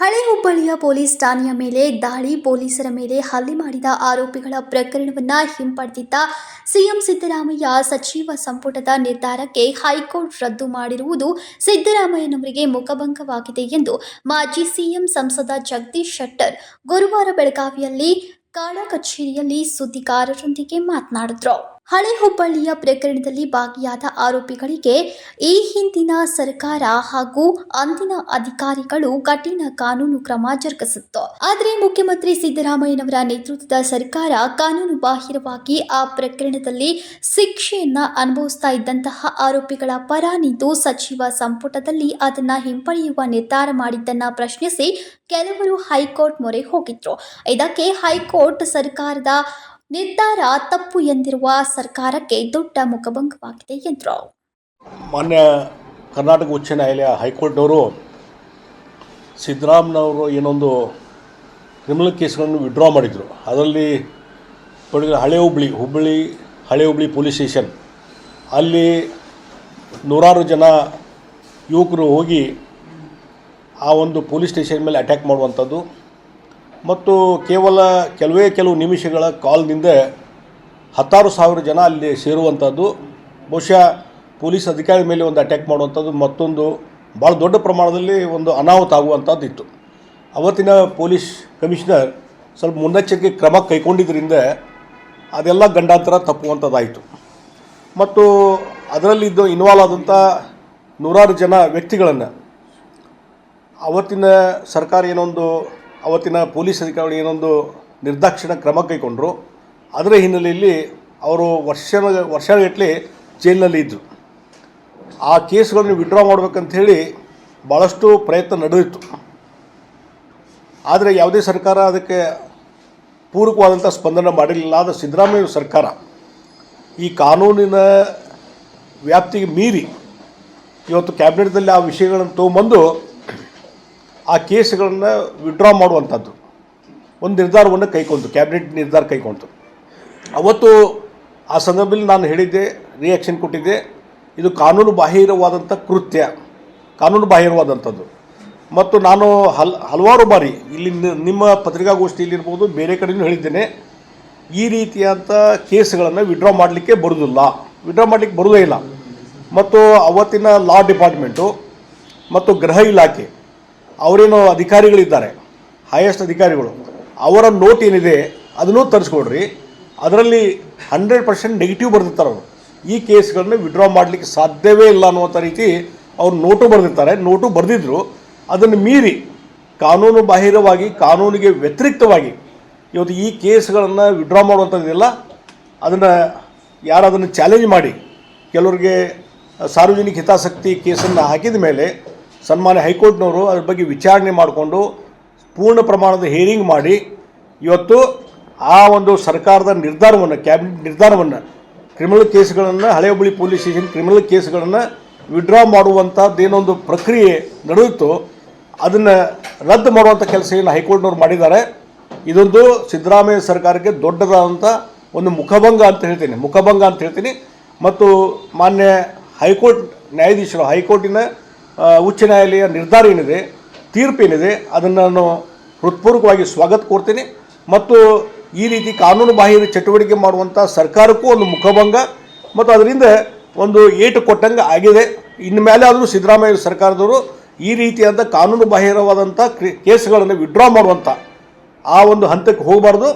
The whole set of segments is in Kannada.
ಹಳೆ ಹುಬ್ಬಳ್ಳಿಯ ಪೊಲೀಸ್ ಠಾಣೆಯ ಮೇಲೆ ದಾಳಿ, ಪೊಲೀಸರ ಮೇಲೆ ಹಲ್ಲೆ ಮಾಡಿದ ಆರೋಪಿಗಳ ಪ್ರಕರಣವನ್ನ ಹಿಂಪಡೆದಿದ್ದ ಸಿಎಂ ಸಿದ್ದರಾಮಯ್ಯ ಸಚಿವ ಸಂಪುಟದ ನಿರ್ಧಾರಕ್ಕೆ ಹೈಕೋರ್ಟ್ ರದ್ದು ಮಾಡಿರುವುದು ಸಿದ್ದರಾಮಯ್ಯನವರಿಗೆ ಮುಖಭಂಗವಾಗಿದೆ ಎಂದು ಮಾಜಿ ಸಿಎಂ ಸಂಸದ ಜಗದೀಶ್ ಶೆಟ್ಟರ್ ಗುರುವಾರ ಬೆಳಗಾವಿಯಲ್ಲಿ ಕಾಳ ಕಚೇರಿಯಲ್ಲಿ ಸುದ್ದಿಗಾರರೊಂದಿಗೆ ಮಾತನಾಡಿದ್ರು. ಹಳೆ ಹುಬ್ಬಳ್ಳಿಯ ಪ್ರಕರಣದಲ್ಲಿ ಭಾಗಿಯಾದ ಆರೋಪಿಗಳಿಗೆ ಈ ಹಿಂದಿನ ಸರ್ಕಾರ ಹಾಗೂ ಅಂದಿನ ಅಧಿಕಾರಿಗಳು ಕಠಿಣ ಕಾನೂನು ಕ್ರಮ ಜರುಗಿಸಿತ್ತು. ಆದರೆ ಮುಖ್ಯಮಂತ್ರಿ ಸಿದ್ದರಾಮಯ್ಯನವರ ನೇತೃತ್ವದ ಸರ್ಕಾರ ಕಾನೂನು ಬಾಹಿರವಾಗಿ ಆ ಪ್ರಕರಣದಲ್ಲಿ ಶಿಕ್ಷೆಯನ್ನ ಅನುಭವಿಸ್ತಾ ಇದ್ದಂತಹ ಆರೋಪಿಗಳ ಪರ ನಿಂತು ಸಚಿವ ಸಂಪುಟದಲ್ಲಿ ಅದನ್ನ ಹಿಂಪಡೆಯುವ ನಿರ್ಧಾರ ಮಾಡಿದ್ದನ್ನ ಪ್ರಶ್ನಿಸಿ ಕೆಲವರು ಹೈಕೋರ್ಟ್ ಮೊರೆ ಹೋಗಿದ್ರು. ಇದಕ್ಕೆ ಹೈಕೋರ್ಟ್ ಸರ್ಕಾರದ ನಿರ್ಧಾರ ತಪ್ಪು ಎಂದಿರುವ ಸರ್ಕಾರಕ್ಕೆ ದೊಡ್ಡ ಮುಖಭಂಗವಾಗಿದೆ ಎಂದರು. ಮಾನ್ಯ ಕರ್ನಾಟಕ ಉಚ್ಚ ನ್ಯಾಯಾಲಯ ಹೈಕೋರ್ಟ್ನವರು ಸಿದ್ದರಾಮನವರು ಏನೊಂದು ಕ್ರಿಮಿನಲ್ ಕೇಸ್ಗಳನ್ನು ವಿಡ್ರಾ ಮಾಡಿದರು. ಅದರಲ್ಲಿ ಹಳೆ ಹುಬ್ಳಿ ಹುಬ್ಬಳ್ಳಿ, ಹಳೆ ಹುಬ್ಳಿ ಪೊಲೀಸ್ ಸ್ಟೇಷನ್. ಅಲ್ಲಿ ನೂರಾರು ಜನ ಯುವಕರು ಹೋಗಿ ಆ ಒಂದು ಪೊಲೀಸ್ ಸ್ಟೇಷನ್ ಮೇಲೆ ಅಟ್ಯಾಕ್ ಮಾಡುವಂಥದ್ದು. ಮತ್ತು ಕೇವಲ ಕೆಲವೇ ಕೆಲವು ನಿಮಿಷಗಳ ಕಾಲ್ನಿಂದ ಹತ್ತಾರು ಸಾವಿರ ಜನ ಅಲ್ಲಿ ಸೇರುವಂಥದ್ದು ಬಹುಶಃ ಪೊಲೀಸ್ ಅಧಿಕಾರಿ ಮೇಲೆ ಒಂದು ಅಟ್ಯಾಕ್ ಮಾಡುವಂಥದ್ದು ಮತ್ತೊಂದು ಭಾಳ ದೊಡ್ಡ ಪ್ರಮಾಣದಲ್ಲಿ ಒಂದು ಅನಾಹುತ ಆಗುವಂಥದ್ದು ಇತ್ತು. ಅವತ್ತಿನ ಪೊಲೀಸ್ ಕಮಿಷನರ್ ಸ್ವಲ್ಪ ಮುನ್ನೆಚ್ಚರಿಕೆ ಕ್ರಮ ಕೈಗೊಂಡಿದ್ದರಿಂದ ಅದೆಲ್ಲ ಗಂಡಾಂತರ ತಪ್ಪುವಂಥದ್ದಾಯಿತು ಮತ್ತು ಅದರಲ್ಲಿದ್ದು ಇನ್ವಾಲ್ವ್ ಆದಂಥ ನೂರಾರು ಜನ ವ್ಯಕ್ತಿಗಳನ್ನು ಅವತ್ತಿನ ಸರ್ಕಾರ ಏನೊಂದು ಅವತ್ತಿನ ಪೊಲೀಸ್ ಅಧಿಕಾರಿಗಳು ಏನೊಂದು ನಿರ್ದಾಕ್ಷಿಣ್ಯ ಕ್ರಮ ಕೈಗೊಂಡರು. ಅದರ ಹಿನ್ನೆಲೆಯಲ್ಲಿ ಅವರು ವರ್ಷ ವರ್ಷಗಟ್ಟಲೆ ಜೈಲಿನಲ್ಲಿ ಇದ್ದರು ಆ ಕೇಸ್ಗಳನ್ನು ವಿಡ್ರಾ ಮಾಡಬೇಕಂಥೇಳಿ ಭಾಳಷ್ಟು ಪ್ರಯತ್ನ ನಡೆದಿತ್ತು. ಆದರೆ ಯಾವುದೇ ಸರ್ಕಾರ ಅದಕ್ಕೆ ಪೂರಕವಾದಂಥ ಸ್ಪಂದನೆ ಮಾಡಿರಲಿಲ್ಲ. ಆದರೆ ಸಿದ್ದರಾಮಯ್ಯ ಸರ್ಕಾರ ಈ ಕಾನೂನಿನ ವ್ಯಾಪ್ತಿಗೆ ಮೀರಿ ಇವತ್ತು ಕ್ಯಾಬಿನೆಟ್ದಲ್ಲಿ ಆ ವಿಷಯಗಳನ್ನು ತೊಗೊಂಬಂದು ಆ ಕೇಸ್ಗಳನ್ನು ವಿಡ್ರಾ ಮಾಡುವಂಥದ್ದು ಒಂದು ನಿರ್ಧಾರವನ್ನು ಕೈಕೊಂತು ಕ್ಯಾಬಿನೆಟ್ ನಿರ್ಧಾರ ಕೈಕೊಂಡು ಅವತ್ತು ಆ ಸಂದರ್ಭದಲ್ಲಿ ನಾನು ಹೇಳಿದ್ದೆ ರಿಯಾಕ್ಷನ್ ಕೊಟ್ಟಿದ್ದೆ. ಇದು ಕಾನೂನು ಬಾಹಿರವಾದಂಥ ಕೃತ್ಯ. ಕಾನೂನು ಬಾಹಿರವಾದಂಥದ್ದು ಮತ್ತು ನಾನು ಹಲ್, ಹಲವಾರು ಬಾರಿ, ಇಲ್ಲಿ ನಿಮ್ಮ ಪತ್ರಿಕಾಗೋಷ್ಠಿಯಲ್ಲಿರ್ಬೋದು, ಬೇರೆ ಕಡೆಯೂ ಹೇಳಿದ್ದೇನೆ. ಈ ರೀತಿಯಾದಂಥ ಕೇಸ್ಗಳನ್ನು ವಿಡ್ರಾ ಮಾಡಲಿಕ್ಕೆ ಬರುವುದಿಲ್ಲ ವಿಡ್ರಾ ಮಾಡಲಿಕ್ಕೆ ಬರುವುದೇ ಇಲ್ಲ. ಮತ್ತು ಅವತ್ತಿನ ಲಾ ಡಿಪಾರ್ಟ್ಮೆಂಟು ಮತ್ತು ಗೃಹ ಇಲಾಖೆ ಅವರೇನು ಅಧಿಕಾರಿಗಳಿದ್ದಾರೆ ಹೈಯೆಸ್ಟ್ ಅಧಿಕಾರಿಗಳು. ಅವರ ನೋಟ್ ಏನಿದೆ, ಅದನ್ನೂ ತರಿಸ್ಕೊಡ್ರಿ. ಅದರಲ್ಲಿ ಹಂಡ್ರೆಡ್ ಪರ್ಸೆಂಟ್ ನೆಗೆಟಿವ್ ಬರೆದಿರ್ತಾರೆ ಅವರು. ಈ ಕೇಸ್ಗಳನ್ನ ವಿಡ್ರಾ ಮಾಡಲಿಕ್ಕೆ ಸಾಧ್ಯವೇ ಇಲ್ಲ ಅನ್ನುವಂಥ ರೀತಿ ಅವ್ರು ನೋಟು ಬರೆದಿರ್ತಾರೆ. ನೋಟು ಬರೆದಿದ್ದರು ಅದನ್ನು ಮೀರಿ ಕಾನೂನು ಬಾಹಿರವಾಗಿ, ಕಾನೂನಿಗೆ ವ್ಯತಿರಿಕ್ತವಾಗಿ ಇವತ್ತು ಈ ಕೇಸ್ಗಳನ್ನು ವಿಡ್ರಾ ಮಾಡುವಂಥದ್ದಿಲ್ಲ. ಅದನ್ನು ಯಾರು ಅದನ್ನು ಚಾಲೆಂಜ್ ಮಾಡಿ. ಕೆಲವರಿಗೆ ಸಾರ್ವಜನಿಕ ಹಿತಾಸಕ್ತಿ ಕೇಸನ್ನು ಹಾಕಿದ ಮೇಲೆ ಸನ್ಮಾನ್ಯ ಹೈಕೋರ್ಟ್ನವರು ಅದ್ರ ಬಗ್ಗೆ ವಿಚಾರಣೆ ಮಾಡಿಕೊಂಡು ಪೂರ್ಣ ಪ್ರಮಾಣದ ಹೇರಿಂಗ್ ಮಾಡಿ, ಇವತ್ತು ಆ ಒಂದು ಸರ್ಕಾರದ ನಿರ್ಧಾರವನ್ನು ಕ್ಯಾಬಿನೆಟ್ ನಿರ್ಧಾರವನ್ನು ಕ್ರಿಮಿನಲ್ ಕೇಸ್ಗಳನ್ನು, ಹಳೆ ಹುಬ್ಬಳ್ಳಿ ಪೊಲೀಸ್ ಸ್ಟೇಷನ್ ಕ್ರಿಮಿನಲ್ ಕೇಸ್ಗಳನ್ನು ವಿಡ್ರಾ ಮಾಡುವಂಥದ್ದೇನೊಂದು ಪ್ರಕ್ರಿಯೆ ನಡೆಯಿತು ಅದನ್ನು ರದ್ದು ಮಾಡುವಂಥ ಕೆಲಸ ಏನು ಹೈಕೋರ್ಟ್ನವ್ರು ಮಾಡಿದ್ದಾರೆ. ಇದೊಂದು ಸಿದ್ದರಾಮಯ್ಯ ಸರ್ಕಾರಕ್ಕೆ ದೊಡ್ಡದಾದಂಥ ಒಂದು ಮುಖಭಂಗ ಅಂತ ಹೇಳ್ತೀನಿ, ಮುಖಭಂಗ ಅಂತ ಹೇಳ್ತೀನಿ. ಮತ್ತು ಮಾನ್ಯ ಹೈಕೋರ್ಟ್ ನ್ಯಾಯಾಧೀಶರು, ಹೈಕೋರ್ಟಿನ ಉಚ್ಚ ನ್ಯಾಯಾಲಯ ನಿರ್ಧಾರ ಏನಿದೆ, ತೀರ್ಪೇನಿದೆ, ಅದನ್ನು ನಾನು ಹೃತ್ಪೂರ್ವಕವಾಗಿ ಸ್ವಾಗತ ಕೊಡ್ತೀನಿ. ಮತ್ತು ಈ ರೀತಿ ಕಾನೂನು ಬಾಹಿರ ಚಟುವಟಿಕೆ ಮಾಡುವಂಥ ಸರ್ಕಾರಕ್ಕೂ ಒಂದು ಮುಖಭಂಗ, ಮತ್ತು ಅದರಿಂದ ಒಂದು ಏಟು ಕೊಟ್ಟಂಗೆ ಆಗಿದೆ. ಇನ್ನು ಮೇಲೆ ಆದರೂ ಸಿದ್ದರಾಮಯ್ಯ ಸರ್ಕಾರದವರು ಈ ರೀತಿಯಾದ ಕಾನೂನು ಬಾಹಿರವಾದಂಥ ಕೇಸ್ಗಳನ್ನು ವಿಡ್ರಾ ಮಾಡುವಂಥ ಆ ಒಂದು ಹಂತಕ್ಕೆ ಹೋಗಬಾರ್ದು.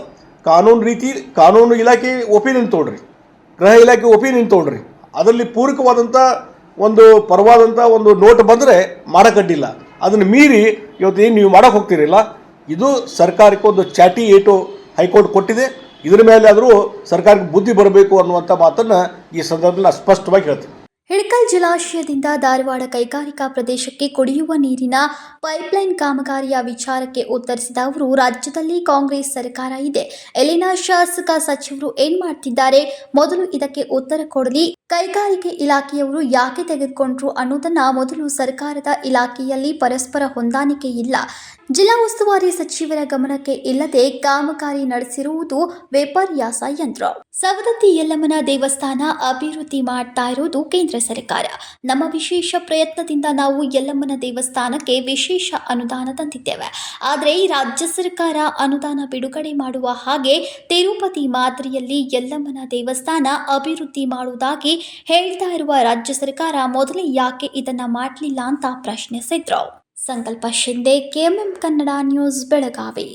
ಕಾನೂನು ರೀತಿ, ಕಾನೂನು ಇಲಾಖೆ ಒಪಿನಿಯನ್ ತೊಗೊಳ್ರಿ ಗೃಹ ಇಲಾಖೆ ಒಪಿನಿಯನ್ ತೊಗೊಳ್ರಿ ಅದರಲ್ಲಿ ಪೂರಕವಾದಂಥ ಒಂದು ಪರವಾದಂಥ ಒಂದು ನೋಟ್ ಬಂದರೆ ಮಾಡಕಡ್ಡಿಲ್ಲ ಅದನ್ನು ಮೀರಿ ಇವತ್ತು ಏನು ನೀವು ಮಾಡೋಕೆ ಹೋಗ್ತಿರಲಿಲ್ಲ. ಇದು ಸರ್ಕಾರಕ್ಕೆ ಒಂದು ಚಾಟಿ ಏಟು ಹೈಕೋರ್ಟ್ ಕೊಟ್ಟಿದೆ. ಇದರ ಮೇಲೆ ಆದರೂ ಸರ್ಕಾರಕ್ಕೆ ಬುದ್ಧಿ ಬರಬೇಕು ಅನ್ನುವಂಥ ಮಾತನ್ನು ಈ ಸಂದರ್ಭದಲ್ಲಿ ನಾನು ಸ್ಪಷ್ಟವಾಗಿ ಹೇಳ್ತೀನಿ. ಹಿಡಕಲ್ ಜಲಾಶಯದಿಂದ ಧಾರವಾಡ ಕೈಗಾರಿಕಾ ಪ್ರದೇಶಕ್ಕೆ ಕುಡಿಯುವ ನೀರಿನ ಪೈಪ್ಲೈನ್ ಕಾಮಗಾರಿಯ ವಿಚಾರಕ್ಕೆ ಉತ್ತರಿಸಿದ ಅವರು, ರಾಜ್ಯದಲ್ಲಿ ಕಾಂಗ್ರೆಸ್ ಸರ್ಕಾರ ಇದೆ. ಇಲ್ಲಿನ ಶಾಸಕ ಸಚಿವರು ಏನ್ ಮಾಡ್ತಿದ್ದಾರೆ? ಮೊದಲು ಇದಕ್ಕೆ ಉತ್ತರ ಕೊಡಲಿ. ಕೈಗಾರಿಕೆ ಇಲಾಖೆಯವರು ಯಾಕೆ ತೆಗೆದುಕೊಂಡ್ರು ಅನ್ನೋದನ್ನ ಮೊದಲು ಸರ್ಕಾರದ ಇಲಾಖೆಯಲ್ಲಿ ಪರಸ್ಪರ ಹೊಂದಾಣಿಕೆ ಇಲ್ಲ. ಜಿಲ್ಲಾ ಉಸ್ತುವಾರಿ ಸಚಿವರ ಗಮನಕ್ಕೆ ಇಲ್ಲದೆ ಕಾಮಗಾರಿ ನಡೆಸಿರುವುದು ವಿಪರ್ಯಾಸ ಯಂತ್ರ. ಸವದತ್ತಿ ಯಲ್ಲಮ್ಮನ ದೇವಸ್ಥಾನ ಅಭಿವೃದ್ಧಿ ಮಾಡ್ತಾ ಇರೋದು ಕೇಂದ್ರ ಕೇಂದ್ರ ಸರ್ಕಾರ. ನಮ್ಮ ವಿಶೇಷ ಪ್ರಯತ್ನದಿಂದ ನಾವು ಯಲ್ಲಮ್ಮನ ದೇವಸ್ಥಾನಕ್ಕೆ ವಿಶೇಷ ಅನುದಾನ ತಂದಿದ್ದೇವೆ. ಆದರೆ ರಾಜ್ಯ ಸರ್ಕಾರ ಅನುದಾನ ಬಿಡುಗಡೆ ಮಾಡುವ ಹಾಗೆ ತಿರುಪತಿ ಮಾದರಿಯಲ್ಲಿ ಯಲ್ಲಮ್ಮನ ದೇವಸ್ಥಾನ ಅಭಿವೃದ್ಧಿ ಮಾಡುವುದಾಗಿ ಹೇಳ್ತಾ ಇರುವ ರಾಜ್ಯ ಸರ್ಕಾರ ಮೊದಲೇ ಯಾಕೆ ಇದನ್ನ ಮಾಡಲಿಲ್ಲ ಅಂತ ಪ್ರಶ್ನಿಸಿದ್ರು. Sankalp Shinde KMM Kannada news, Belagavi.